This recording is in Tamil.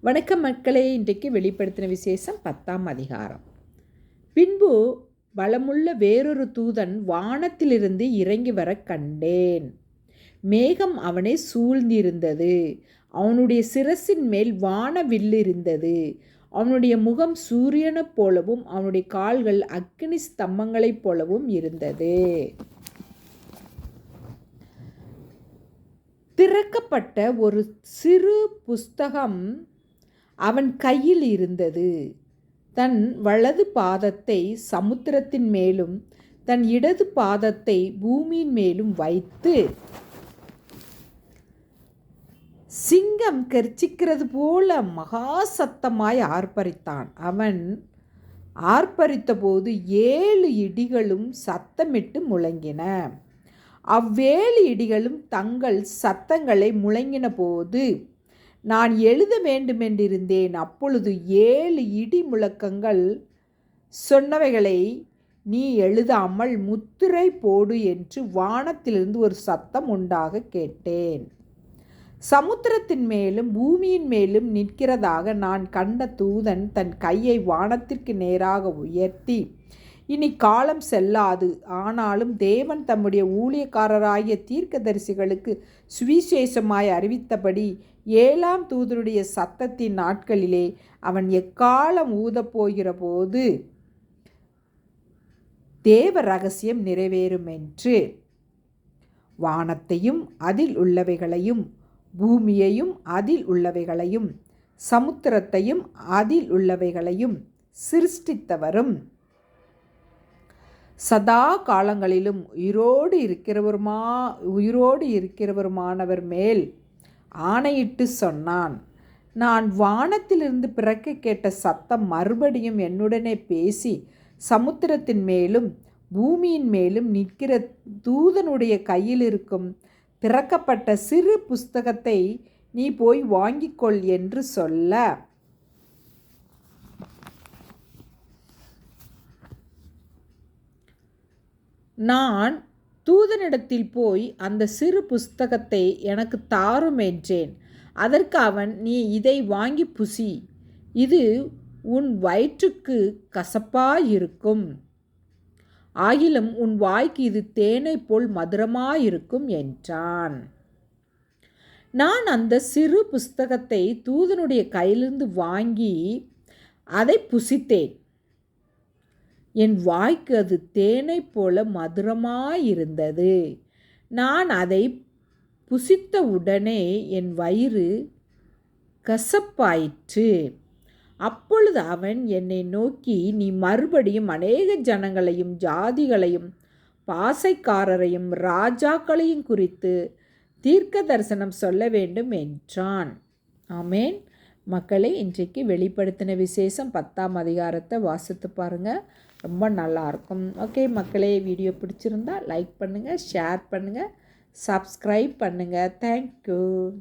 வணக்கம் மக்களே. இன்றைக்கு வெளிப்படுத்தின விசேஷம் பத்தாம் அதிகாரம். பின்பு பலமுள்ள வேறொரு தூதன் வானத்திலிருந்து இறங்கி வர கண்டேன். மேகம் அவனை சூழ்ந்திருந்தது. அவனுடைய சிரசின் மேல் வானவில் இருந்தது. அவனுடைய முகம் சூரியனைப் போலவும் அவனுடைய கால்கள் அக்னி ஸ்தம்பங்களைப் போலவும் இருந்தது. திறக்கப்பட்ட ஒரு சிறு புஸ்தகம் அவன் கையில் இருந்தது. தன் வலது பாதத்தை சமுத்திரத்தின் மேலும் தன் இடது பாதத்தை பூமியின் மேலும் வைத்து சிங்கம் கர்ச்சிக்கிறது போல மகா சத்தமாய் ஆர்ப்பரித்தான். அவன் ஆர்ப்பரித்தபோது ஏழு இடிகளும் சத்தமிட்டு முழங்கின. அவ்வேழு இடிகளும் தங்கள் சத்தங்களை முழங்கின போது நான் எழுத வேண்டுமென்றிருந்தேன். அப்பொழுது ஏழு இடி முழக்கங்கள் சொன்னவைகளை நீ எழுதாமல் முத்திரை போடு என்று வானத்திலிருந்து ஒரு சத்தம் உண்டாக கேட்டேன். சமுத்திரத்தின் மேலும் பூமியின் மேலும் நிற்கிறதாக நான் கண்ட தூதன் தன் கையை வானத்திற்கு நேராக உயர்த்தி இனி காலம் செல்லாது. ஆனாலும் தேவன் தம்முடைய ஊழியக்காரராகிய தீர்க்கதரிசிகளுக்கு சுவிசேஷமாய் அறிவித்தபடி ஏழாம் தூதருடைய சத்தத்தின் நாட்களிலே அவன் எக்காலம் ஊதப்போகிற போது தேவ ரகசியம் நிறைவேறும் என்று வானத்தையும் அதில் உள்ளவைகளையும் பூமியையும் அதில் உள்ளவைகளையும் சமுத்திரத்தையும் அதில் உள்ளவைகளையும் சிருஷ்டித்தவரும். சதா காலங்களிலும் உயிரோடு இருக்கிறவருமா உயிரோடு இருக்கிறவருமானவர் மேல் ஆணையிட்டு சொன்னான் நான் வானத்திலிருந்து பிறக்க கேட்ட சத்தம் மறுபடியும் என்னுடனே பேசி சமுத்திரத்தின் மேலும் பூமியின் மேலும் நிற்கிற தூதனுடைய கையில் இருக்கும் திறக்கப்பட்ட சிறு புஸ்தகத்தை நீ போய் வாங்கிக்கொள் என்று சொல்ல நான் தூதனிடத்தில் போய் அந்த சிறு புஸ்தகத்தை எனக்கு தாரும் என்றேன். அதற்கு அவன் நீ இதை வாங்கி புசி. இது உன் வயிற்றுக்கு கசப்பாயிருக்கும். ஆகிலும் உன் வாய்க்கு இது தேனை போல் மதுரமாயிருக்கும் என்றான். நான் அந்த சிறு புஸ்தகத்தை தூதனுடைய கையிலிருந்து வாங்கி அதை புசித்தேன். என் வாய்க்கு அது தேனை போல மதுரமாயிருந்தது. நான் அதை புசித்த உடனே என் வயிறு கசப்பாயிற்று. அப்பொழுது அவன் என்னை நோக்கி நீ மறுபடியும் அநேக ஜனங்களையும் ஜாதிகளையும் பாசைக்காரரையும் ராஜாக்களையும் குறித்து தீர்க்க தரிசனம் சொல்ல வேண்டும் என்றான். ஆமேன். மக்களை இன்றைக்கு வெளிப்படுத்தின விசேஷம் பத்தாம் அதிகாரத்தை வாசித்து பாருங்கள் ரொம்ப நல்லாயிருக்கும் ஓகே மக்களே வீடியோ பிடிச்சிருந்தா லைக் பண்ணுங்கள் ஷேர் பண்ணுங்கள் சப்ஸ்கிரைப் பண்ணுங்கள் தேங்க்யூ